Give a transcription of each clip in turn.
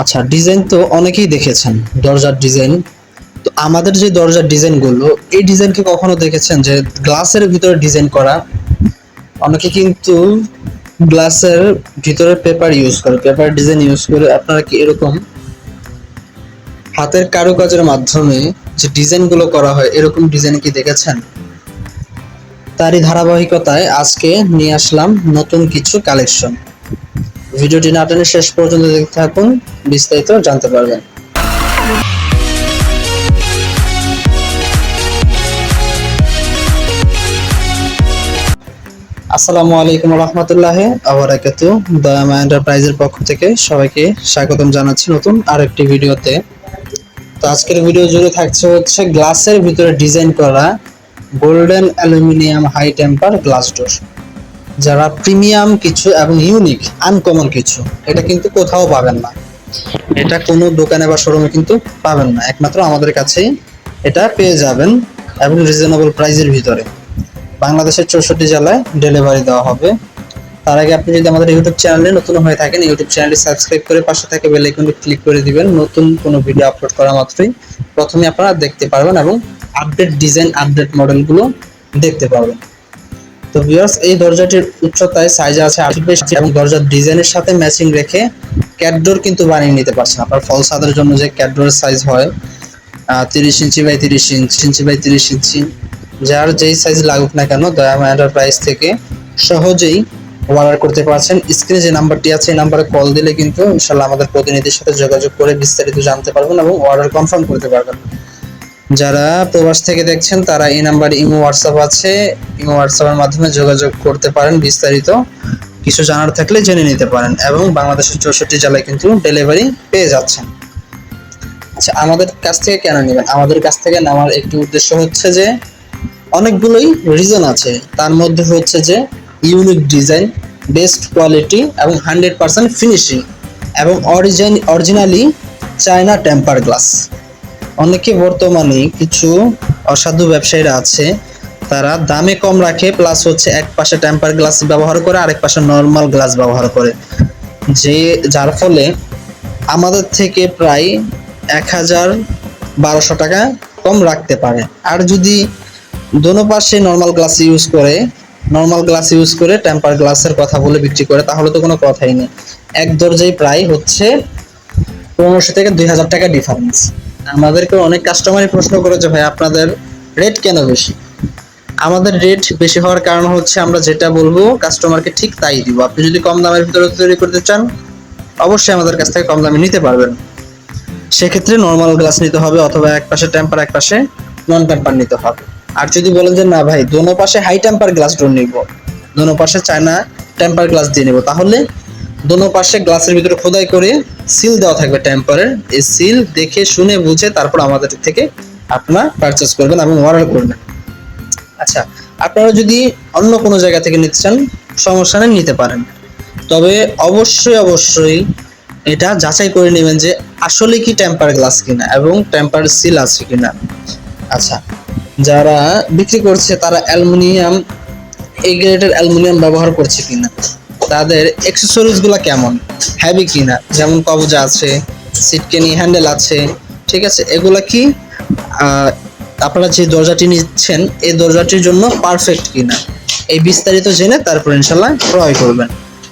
আচ্ছা ডিজাইন তো অনেকেই দেখেছেন, দরজার ডিজাইন তো আমাদের যে দরজার ডিজাইনগুলো এই ডিজাইন কি কখনো দেখেছেন যে গ্লাসের ভিতরে ডিজাইন করা? অনেকে কিন্তু গ্লাসের ভিতরে পেপার ইউজ করে পেপার ডিজাইন ইউজ করে। আপনারা কি এরকম হাতের কারুকাজের মাধ্যমে যে ডিজাইনগুলো করা হয়, এরকম ডিজাইন কি দেখেছেন? তারই ধারাবাহিকতায় আজকে নিয়ে আসলাম নতুন কিছু কালেকশন ভিডিওটি না শেষ পর্যন্ত দেখতে থাকুন, বিস্তারিত জানতে পারবেন। আসসালামু আলাইকুম রহমতুল্লাহ আবরাকাত দয়ামা এন্টারপ্রাইজের পক্ষ থেকে সবাইকে স্বাগতম জানাচ্ছি নতুন আরেকটি ভিডিওতে। তো আজকের ভিডিও জুড়ে থাকছে হচ্ছে গ্লাসের ভিতরে ডিজাইন করা golden aluminium high temper glass door. যারা প্রিমিয়াম কিছু এবং ইউনিক আনকমন কিছু, এটা কিন্তু কোথাও পাবেন না। এটা কোনো দোকানে বা শোরুমে কিন্তু পাবেন না। একমাত্র আমাদের কাছেই এটা পেয়ে যাবেন এবং রিজনেবল প্রাইসের ভিতরে। বাংলাদেশের চৌষট্টি জেলায় ডেলিভারি দেওয়া হবে। তার আগে আপনি যদি আমাদের ইউটিউব চ্যানেলে নতুন হয়ে থাকেন ইউটিউব চ্যানেলটি সাবস্ক্রাইব করে পাশে থেকে বেল আইকনটি ক্লিক করে দিবেন। নতুন কোনো ভিডিও আপলোড করা মাত্রই প্রথমে আপনারা দেখতে পারবেন এবং আপডেট ডিজাইন আপডেট মডেলগুলো দেখতে পারবেন। তো ভিউয়ার্স এই দরজাটির উচ্চতায় সাইজ আছে ফিট এবং দরজার ডিজাইনের সাথে ম্যাচিং রেখে ক্যাটডোর কিন্তু বানিয়ে নিতে পারছেন। আপনার ফল ছাদের জন্য যে ক্যাটডোরের সাইজ হয় তিরিশ ইঞ্চি বাই তিরিশ ইঞ্চি ইঞ্চি বাই তিরিশ ইঞ্চি, যার যেই সাইজ লাগুক না কেন দয়ামা এন্টারপ্রাইজ থেকে সহজেই অর্ডার করতে পারছেন। স্ক্রিনে যে নাম্বারটি আছে, এই নাম্বারে কল দিলে কিন্তু ইনশাল্লাহ আমাদের প্রতিনিধির সাথে যোগাযোগ করে বিস্তারিত জানতে পারবেন এবং অর্ডার কনফার্ম করতে পারবেন। যারা প্রবাস থেকে দেখছেন, তারা এই নাম্বারে ইমো, হোয়াটসঅ্যাপ আছে। ইমো হোয়াটসঅ্যাপের মাধ্যমে যোগাযোগ করতে পারেন বিস্তারিত। কিছু জানার থাকলে জেনে নিতে পারেন এবং বাংলাদেশের চৌষট্টি জেলায় কিন্তু ডেলিভারি পেয়ে যাচ্ছেন। আচ্ছা আমাদের কাছ থেকে কেন নেবেন? আমাদের কাছ থেকে নেওয়ার একটি উদ্দেশ্য হচ্ছে যে, অনেকগুলোই রিজন আছে। তার মধ্যে হচ্ছে যে ইউনিক ডিজাইন বেস্ট কোয়ালিটি এবং হান্ড্রেড পার্সেন্ট ফিনিশিং এবং origin originally China temper glass অনেকে বর্তমানে কিছু অসাধু ব্যবসায়ীরা আছে, তারা দামে কম রাখে প্লাস হচ্ছে এক পাশে টেম্পার গ্লাস ব্যবহার করে, আরেক পাশে নর্মাল গ্লাস ব্যবহার করে। যে, যার ফলে আমাদের থেকে প্রায় এক হাজার বারোশো টাকা কম রাখতে পারে। আর যদি দোনো পাশে নর্মাল গ্লাস ইউজ করে নর্মাল গ্লাস ইউজ করে টেম্পার গ্লাসের কথা বলে বিক্রি করে, তাহলে তো কোনো কথাই নেই। এক দরজায় প্রায় হচ্ছে পনেরোশো থেকে দুই হাজার টাকা ডিফারেন্স আমাদেরকে অনেক কাস্টমারই প্রশ্ন করে যে, ভাই, আপনাদের রেট কেন বেশি? আমাদের রেট বেশি হওয়ার কারণ হচ্ছে, আমরা যেটা বলব কাস্টমারকে ঠিক তাই দিব। আপনি যদি কম দামের ভিতরে তৈরি করতে চান, অবশ্যই আমাদের কাছ থেকে কম দামে নিতে পারবেন। সেক্ষেত্রে নর্মাল গ্লাস নিতে হবে, অথবা এক পাশে টেম্পার এক পাশে নন টেম্পার নিতে হবে। আর যদি বলেন যে, না, ভাই, দোনো পাশে হাই টেম্পার গ্লাস ডোর নিব, দোনো পাশে চায়না টেম্পার গ্লাস দিয়ে নেব, তাহলে দোনো পাশে গ্লাসের ভিতরে খোদাই করে সিল দেওয়া থাকবে টেম্পারের এই সিল দেখে, শুনে, বুঝে তারপর আমাদের থেকে আপনারা পারচেস করবেন এবং অর্ডার করবেন। আচ্ছা আপনারা যদি অন্য কোনো জায়গা থেকে নিতে চান, সমস্যা নেই, নিতে পারেন। তবে অবশ্যই অবশ্যই এটা যাচাই করে নেবেন যে আসলে কি টেম্পার গ্লাস কিনা এবং টেম্পার সিল আছে কিনা। আচ্ছা যারা বিক্রি করছে, তারা অ্যালুমিনিয়াম এই গ্রেডের অ্যালুমিনিয়াম ব্যবহার করছে কিনা। তাদের অ্যাক্সেসরিজগুলা কেমন? হ্যাভি কিনা? যেমন কবজা আছে সিটকেনি হ্যান্ডেল আছে, ঠিক আছে? এগুলা কি আপনারা যে দরজাটি নিচ্ছেন, এই দরজাটির জন্য পারফেক্ট কিনা? এই বিস্তারিত জেনে তারপর ইনশাল্লাহ ক্রয় করবেন।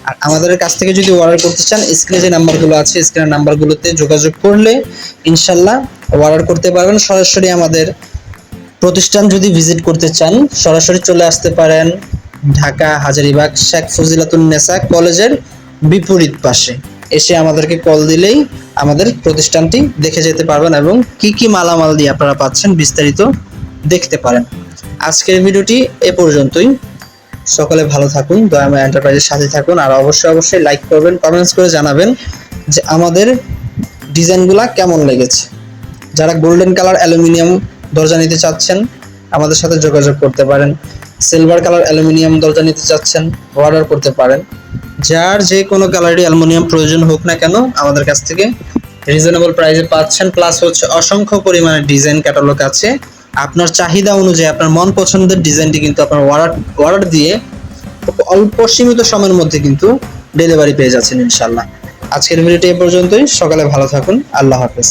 আর আমাদের কাছ থেকে যদি অর্ডার করতে চান স্ক্রিনে যে নাম্বারগুলো আছে স্ক্রিনের নাম্বারগুলোতে যোগাযোগ করলে ইনশাল্লাহ অর্ডার করতে পারবেন। সরাসরি আমাদের প্রতিষ্ঠান যদি ভিজিট করতে চান, সরাসরি চলে আসতে পারেন। ঢাকা, হাজারিবাগ, শেখ ফজিলাতুন নেসা কলেজের বিপরীত পাশে। এসে আমাদেরকে কল দিলেই আমাদের প্রতিষ্ঠানটি দেখে যেতে পারবেন এবং কি কি মালামাল দিয়ে আপনারা পাচ্ছেন বিস্তারিত দেখতে পারেন। আজকের ভিডিওটি এ পর্যন্তই। সকলে ভালো থাকুন, দয়াময় এন্টারপ্রাইজের সাথে থাকুন, আর অবশ্যই অবশ্যই লাইক করবেন, কমেন্টস করে জানাবেন যে আমাদের ডিজাইনগুলা কেমন লেগেছে। যারা গোল্ডেন কালার অ্যালুমিনিয়াম দরজা নিতে চাচ্ছেন, আমাদের সাথে যোগাযোগ করতে পারেন। সিলভার কালার অ্যালুমিনিয়াম দরজা নিতে চাচ্ছেন অর্ডার করতে পারেন। যার যে কোনো কালারই অ্যালুমিনিয়াম প্রয়োজন হোক না কেন, আমাদের কাছ থেকে রিজনেবল প্রাইসে পাচ্ছেন প্লাস হচ্ছে অসংখ্য পরিমাণে ডিজাইন ক্যাটালগ আছে। আপনার চাহিদা অনুযায়ী, আপনার মন পছন্দের ডিজাইনটি কিন্তু আপনার অর্ডার অর্ডার দিয়ে অল্প সীমিত সময়ের মধ্যে কিন্তু ডেলিভারি পেয়ে যাচ্ছেন ইনশাল্লাহ আজকের ভিডিওটি এ পর্যন্তই। সকালে ভালো থাকুন। আল্লাহ হাফেজ।